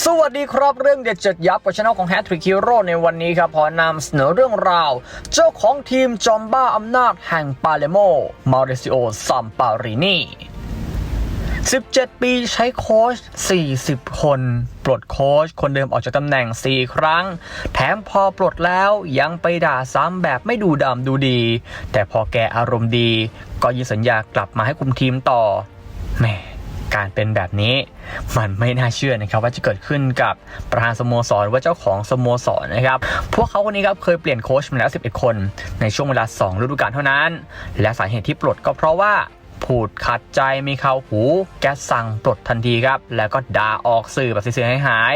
สวัสดีครับเรื่องเด็ดเจ็ดยับกับช anel ของ Hat Trick Hero ในวันนี้ครับพอนำเสนอเรื่องราว เจ้าของทีมจอมบ้าอำนาจแห่งปาเลโมมาริซิโอซัมปารินี17 ปีใช้โค้ช 40 คน ปลดโค้ช คนเดิมออกจากตำแหน่ง 4 ครั้ง แถมพอปลดแล้วยังไปด่าซ้ำแบบไม่ดูดำดูดี แต่พอแกอารมณ์ดี ก็ยืนสัญญากลับมาให้คุมทีมต่อแหม การเป็นแบบนี้มันไม่น่าเชื่อนะครับว่าจะเกิดขึ้นกับประธานสโมสรว่าเจ้าของสโมสรนะครับพวกเขาคนนี้ครับเคยเปลี่ยนโค้ชมาแล้ว 11 คน ในช่วงเวลา 2 ฤดูกาลเท่านั้น และสาเหตุที่ปลดก็เพราะว่าพูดขัดใจม่เขาหู แกสั่งปลดทันทีครับ แล้วก็ด่าออกสื่อแบบเสียหาย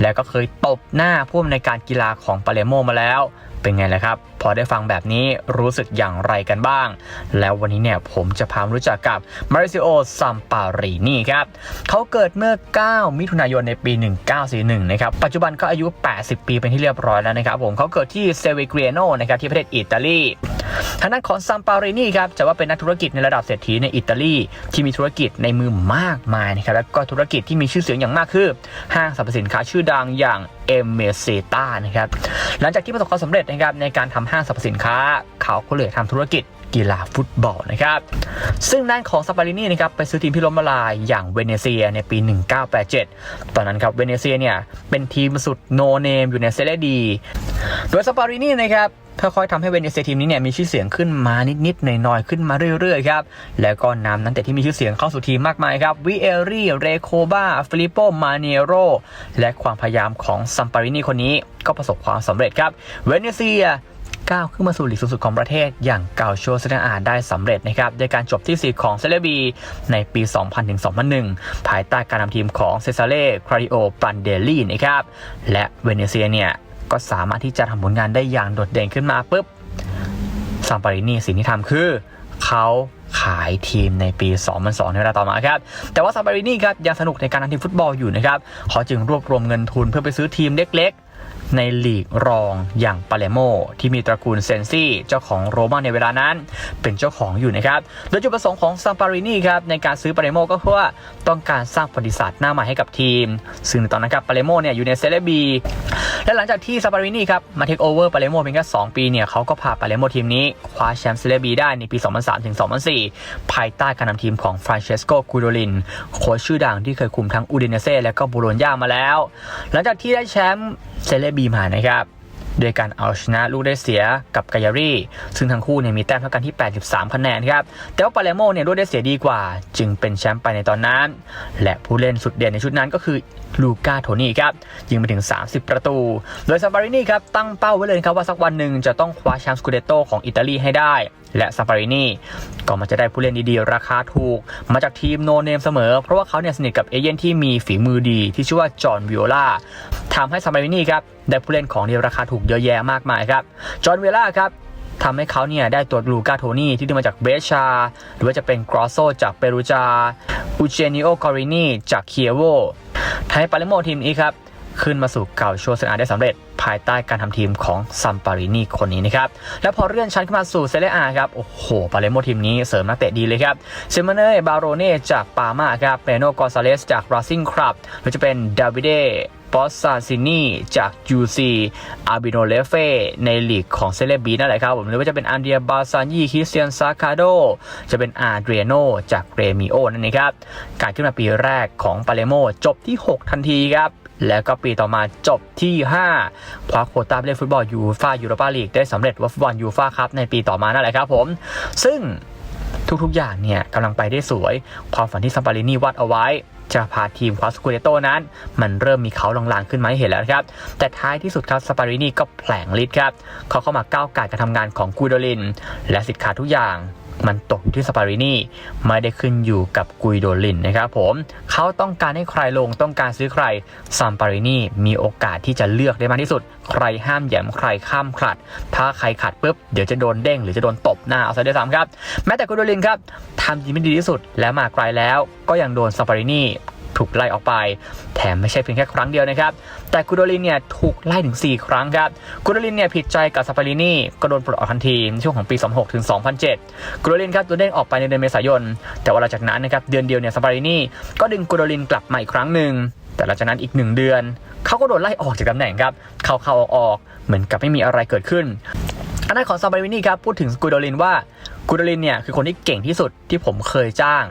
แล้วก็เคยตบหน้าผู้อำนวยการกีฬาของปาเลโมมาแล้ว เป็นไงล่ะครับ พอได้ฟังแบบนี้รู้สึกอย่างไรกันบ้าง แล้ววันนี้เนี่ยผมจะพามารู้จักกับมาริซิโอซัมปารีนี่ครับเขาเกิดเมื่อ 9 มิถุนายนในปี 1941 นะครับ ปัจจุบันก็อายุ 80 ปีเป็นที่เรียบร้อยแล้วนะครับผมเขาเกิดที่เซเวเกรียโนนะครับที่ประเทศอิตาลี ทางด้านของซัมปารินี่ครับจะว่าเป็นนักธุรกิจในระดับเศรษฐีในอิตาลีที่มีธุรกิจในมือมากมายนะครับและก็ธุรกิจที่มีชื่อเสียงอย่างมากคือ ห้างสรรพสินค้าชื่อดังอย่างเอเมเซตานะครับหลังจากที่ประสบความสำเร็จนะครับในการทำห้างสรรพสินค้าเขาก็เลยทำธุรกิจ กีฬาฟุตบอลนะครับ ซึ่งด้านของซาปารินีนะครับไปซื้อทีมที่ล้มละลายอย่างเวเนเซียในปี 1987 ตอนนั้นครับเวเนเซียเนี่ยเป็นทีมสุดโนเนมอยู่ในเซเลดี โดยซาปารินีนะครับค่อยๆทำให้เวเนเซียทีมนี้เนี่ยมีชื่อเสียงขึ้นมานิดๆหน่อยๆขึ้นมาเรื่อยๆครับ แล้วก็นำนักเตะที่มีชื่อเสียงเข้าสู่ทีมมากมายครับวิเอรี่ เรโคบาฟิลิปโป มาเนโร และความพยายามของซัมปารินีคนนี้ก็ประสบความสำเร็จครับ เวเนเซีย ก้าวขึ้นมาสู่หลีกสูงสุดของประเทศ อย่างเกาโชเซเนอาได้สำเร็จนะครับด้วยการจบที่ 4 ของเซเลบีในปี 2000-2001 ภายใต้การนำทีมของเซซาเล่คราริโอปันเดลลี่นะครับและเวเนเซียเนี่ยก็สามารถที่จะทำผลงานได้อย่างโดดเด่นขึ้นมาปุ๊บซัมปารินีสิ่งที่ทำคือเขาขายทีมในปี 2002 ในเวลาต่อมาครับ แต่ว่าซาปารินีครับยังสนุกในการทำทีมฟุตบอลอยู่นะครับ เขาจึงรวบรวมเงินทุนเพื่อไปซื้อทีมเล็ก ในลีกรองอย่างปาเลโมที่มีตระกูลเซนซี่เจ้าของโรมาในเวลานั้น เป็นเจ้าของอยู่นะครับ โดยจุดประสงค์ของซาปารินีครับในการซื้อปาเลโมก็เพื่อต้องการสร้างประวัติศาสตร์หน้าใหม่ให้กับทีม ซึ่งในตอนนั้นครับปาเลโมเนี่ยอยู่ในเซเลบีและหลังจากที่ซาปารินีครับมาเทคโอเวอร์ปาเลโมเพียงแค่2ปีเนี่ยเขาก็พาปาเลโมทีมนี้คว้าแชมป์เซเลบีได้ในปี 2003ถึง2004 ภายใต้การนำทีมของฟรานเชสโกกูโดลินโค้ชชื่อดังที่เคยคุมทั้งอูดินเซ่และก็บูโรญญามาแล้ว หลังจากที่ได้แชมป์ เซเลบีมานะครับ โดยการเอาชนะลูกได้เสียกับกายารีซึ่งทั้งคู่เนี่ยมีแต้มเท่ากันที่ 83 คะแนนครับแต่ว่าปาเลโมเนี่ยลูกได้เสียดีกว่า จึงเป็นแชมป์ไปในตอนนั้น และผู้เล่นสุดเด่นในชุดนั้นก็คือลูก้าโทนี่ครับยิงไปถึง 30 ประตู โดยซาปารินีครับตั้งเป้าไว้เลยครับว่าสักวันหนึ่งจะต้องคว้าแชมป์สกูเดโตของอิตาลีให้ได้ และซาปารินีก็มันจะได้ผู้เล่นดีๆ ราคาถูก มาจากทีมโนเนมเสมอ เพราะว่าเขาเนี่ยสนิทกับเอเย่นที่มีฝีมือดีที่ชื่อว่าจอห์นวิโอลาทำให้ซาปารินีครับได้ผู้เล่นของดีราคาถูกเยอะแยะมากมายครับ จอห์นวิโอลาครับทำให้เขาเนี่ยได้ตัวลูกาโทนี่ที่ได้มาจากเบชา หรือว่าจะเป็นกรอสโซจากเปรูจา อูเจนิโอกอรินีจากเคียโวทำให้ปาเลโมทีมนี้ครับ ขึ้นมาสู่เก่าโชเซนาได้สำเร็จ ภายใต้การทำทีมของซัมปารินีคนนี้นะครับ และพอเลื่อนชั้นขึ้นมาสู่เซเรียอาครับ โอ้โห ปาเลโมทีมนี้เสริมนักเตะดีเลยครับเซมาเน่บาโรเน่จากปามาครับเปโนกอซาเลสจากราซิงครับหรือจะเป็นดาวิเด ปอสซาซินีจาก UC อาบิโนเลเฟในลีกของเซเลบีนั่นแหละครับผมหรือว่าจะเป็นอันเดียบาซานยีคริสเตียนซาคาโด จะเป็นอาเดรียโนจากเรมิโอนั่นเองครับการขึ้นมาปีแรกของปาเลโมจบที่ 6 ทันทีครับแล้วก็ปีต่อมาจบที่ 5 คว้าโควต้าเล่นฟุตบอลยูฟ่ายูโรปาลีกได้สำเร็จว่าฟุตบอลยูฟ่าครับในปีต่อมานั่นแหละครับผม ซึ่งทุกๆอย่างเนี่ยกำลังไปได้สวย ความฝันที่ซัมปารินีวาดเอาไว้ จะพาทีมควาสกูเดโตนั้น มันเริ่มมีเขาหลังๆขึ้นมาให้เห็นแล้วครับแต่ท้ายที่สุดครับสปารินีก็แผลงฤทธิ์ครับเขาเข้ามาก้าวไก่การทำงานของกูโดลิน และสิทธิ์ขาดทุกอย่าง มันตกอยู่ที่สปารินีไม่ได้ขึ้นอยู่กับกุยโดลินนะครับผมเขาต้องการให้ใครลงต้องการซื้อใครซัมปารินีมีโอกาสที่จะเลือกได้มากที่สุด ใครห้ามแหยมใครข้ามขัด ถ้าใครขัดปุ๊บเดี๋ยวจะโดนเด้งหรือจะโดนตบหน้าเอาซะด้วยซ้ำครับแม้แต่กุยโดลินครับทำดีไม่ดีที่สุดแล้วมาไกลแล้ว ก็ยังโดนซัมปารินี ถูกไล่ออกไป แถมไม่ใช่เพียงแค่ครั้งเดียวนะครับ แต่กุโดลินเนี่ยถูกไล่ถึง 4 ครั้งครับกุโดลินเนี่ยผิดใจกับซาปารินีก็โดนปลดออกทันทีในช่วงของปี 26ถึง2007กุโดลินครับโดนเด้งออกไปในเดือนเมษายน แต่ว่าหลังจากนั้นนะครับเดือนเดียวเนี่ยซาปารินีก็ดึงกุโดลินกลับมาอีกครั้งหนึ่งแต่หลังจากนั้นอีกหนึ่งเดือน เขาก็โดนไล่ออกจากตำแหน่งครับ เข้าเข้าออกออกๆเหมือนกับไม่มีอะไรเกิดขึ้นอันนั้นของซาบารินี่ครับพูดถึงกูโดลินว่ากูโดลินเนี่ยคือคนที่เก่งที่สุดที่ผมเคยจ้าง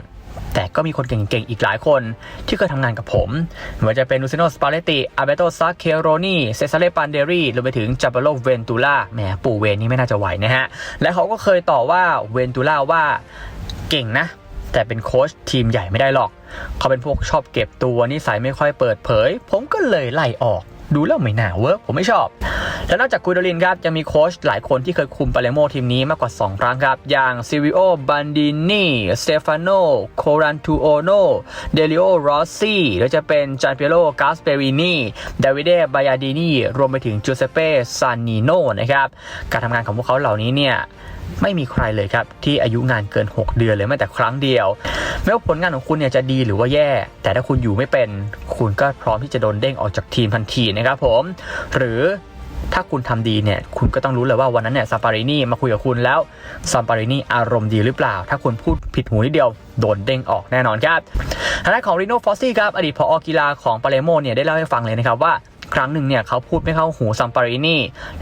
แต่ก็มีคนเก่งๆ อีกหลายคนที่เคยทำงานกับผมไม่ว่าจะเป็นลูซิโนสปาเลติอาเบโตซาเคโรนีเซซาเลปันเดรีรวมไปถึงจับเบโลเวนตูล่าแหมปู่เวนนี่ไม่น่าจะไหวนะฮะ และเขาก็เคยต่อว่าเวนตูล่าว่าเก่งนะ แต่เป็นโค้ชทีมใหญ่ไม่ได้หรอก เขาเป็นพวกชอบเก็บตัวนิสัยไม่ค่อยเปิดเผย ผมก็เลยไล่ออก ดูแล้วไม่น่าเวิร์กผมไม่ชอบ และนอกจากกุยโดลินครับยังมีโค้ชหลายคนที่เคยคุมปาเลโมทีมนี้มากกว่า 2 ครั้งครับ อย่างซิวิโอบันดินีสเตฟานโนโครันทูโอโนเดลิโอรอสซี่แล้วจะเป็นจานเปโลกาสเปรินีดาวิเดบายาดินีรวมไปถึงจูเซเป้ซานิโนนะครับการทำงานของพวกเขาเหล่านี้เนี่ยไม่มีใครเลยครับ ที่อายุงานเกิน 6 เดือนเลยแม้แต่ครั้งเดียวไม่ว่าผลงานของคุณเนี่ยจะดีหรือว่าแย่ แต่ถ้าคุณอยู่ไม่เป็น คุณก็พร้อมที่จะโดนเด้งออกจากทีมทันทีนะครับผม หรือ ถ้าคุณทำดีเนี่ยคุณก็ต้องรู้เลยว่าวันนั้นเนี่ยซาปารินีมาคุยกับคุณแล้วซาปารินีอารมณ์ดีหรือเปล่า ถ้าคุณพูดผิดหูนิดเดียวโดนเด้งออกแน่นอนครับทางด้านของริโนฟอสซี่ครับอดีตผอกีฬาของปาเลโมเนี่ยได้เล่าให้ฟังเลยนะครับว่าครั้งหนึ่งเนี่ยเขาพูดไม่เข้าหูซัมปารินี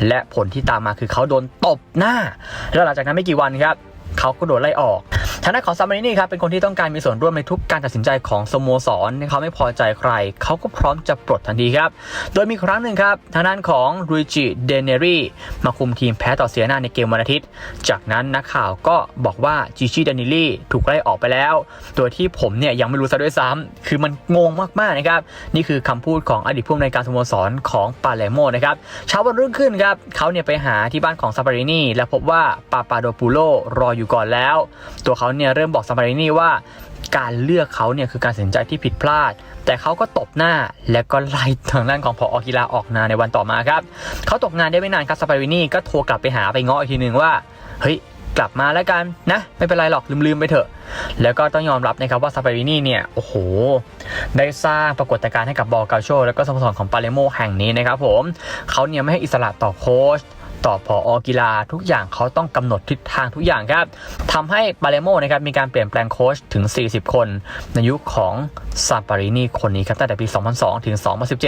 และผลที่ตามมาคือเขาโดนตบหน้า แล้วหลังจากนั้นไม่กี่วันครับเขาก็โดนไล่ออก ทางด้านของซัมารินี่ครับเป็นคนที่ต้องการมีส่วนร่วมในทุกการตัดสินใจของสโมสรเขาไม่พอใจใคร เขาก็พร้อมจะปลดทันทีครับ โดยมีครั้งหนึ่งครับทางด้านของรุจิเดเนรีมาคุมทีมแพ้ต่อเซียนาในเกมวันอาทิตย์ จากนั้นนักข่าวก็บอกว่าจิชิเดนิลี่ถูกไล่ออกไปแล้ว โดยที่ผมเนี่ยยังไม่รู้ซะด้วยซ้ำคือมันงงมากๆนะครับ นี่คือคำพูดของอดีตผู้อำนวยการสโมสรของปาเลโมนะครับเช้าวันรุ่งขึ้นครับเขาเนี่ยไปหาที่บ้านของซาปารินี่และพบว่าปาปาโดปูโลรออยู่ก่อนแล้ว ตัวเขาเนี่ยเริ่มบอกซาปารินีว่า การเลือกเขาเนี่ยคือการตัดสินใจที่ผิดพลาด แต่เขาก็ตบหน้าและก็ไล่ทางด้านของพอกีฬาออกนาในวันต่อมาครับเขาตกงานได้ไม่นานครับซาปารินีก็โทรกลับไปหาไปง้ออีกทีหนึ่งว่าเฮ้ยกลับมาแล้วกันนะ ไม่เป็นไรหรอกลืมๆไปเถอะ แล้วก็ต้องยอมรับนะครับว่าซาปารินีเนี่ย โอ้โห ได้สร้างปรากฏการณ์ให้กับบอลกาโช แล้วก็สโมสรของปาเลโมแห่งนี้นะครับผมเขาเนี่ยไม่ให้อิสระต่อโค้ช ต่อพออกีฬาทุกอย่างเขาต้องกำหนดทิศทางทุกอย่างครับทำให้ปาเลโมนะครับมีการเปลี่ยนแปลงโค้ชถึง 40 คน ในยุคของซาปารินีคนนี้ครับตั้งแต่ปี 2002 ถึง 2017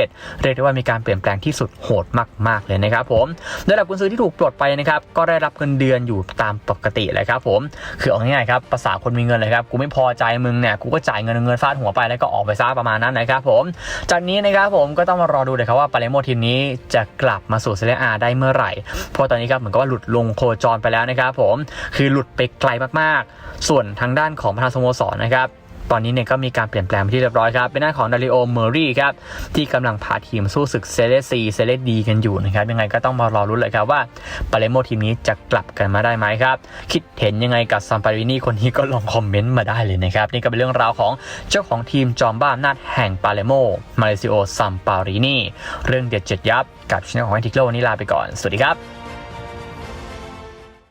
เรียกได้ว่ามีการเปลี่ยนแปลงที่สุดโหดมาก ๆ เลยนะครับผมโดยหลักกุญซือที่ถูกปลดไปนะครับก็ได้รับเงินเดือนอยู่ตามปกติเลยครับผมคือเอาง่ายๆครับภาษาคนมีเงินเลยครับกูไม่พอใจมึงเนี่ยกูก็จ่ายเงินเงินฟาดหัวไปแล้วก็ออกไปซะประมาณนั้นนะครับผมจากนี้นะครับผมก็ต้องมารอดูเลยครับว่าปาเลโมทีมนี้จะกลับมาสู่เซเรียอาได้เมื่อไหร่เพราะตอนนี้ครับเหมือนกับว่าหลุดลงโคจรไปแล้วนะครับผมคือหลุดไปไกลมากๆ ส่วนทางด้านของประธานสโมสรนะครับ ตอนนี้เนี่ยก็มีการเปลี่ยนแปลงไปที่เรียบร้อยครับ เป็นหน้าของดาริโอเมอรี่ครับ ที่กำลังพาทีมสู้ศึกเซเลซีเซเลดีกันอยู่นะครับ ยังไงก็ต้องมารอรุ้นเลยครับว่าปาเลโมทีมนี้จะกลับกันมาได้ไหมครับ คิดเห็นยังไงกับซัมปารินีคนนี้ก็ลองคอมเมนต์มาได้เลยนะครับ นี่ก็เป็นเรื่องราวของเจ้าของทีมจอมบ้าอำนาจแห่งปาเลโมมาเลซิโอซัมปารินีเรื่องเด็ดเจ็ดยับกับช่องของแอนติโกวันนี้ลาไปก่อน สวัสดีครับ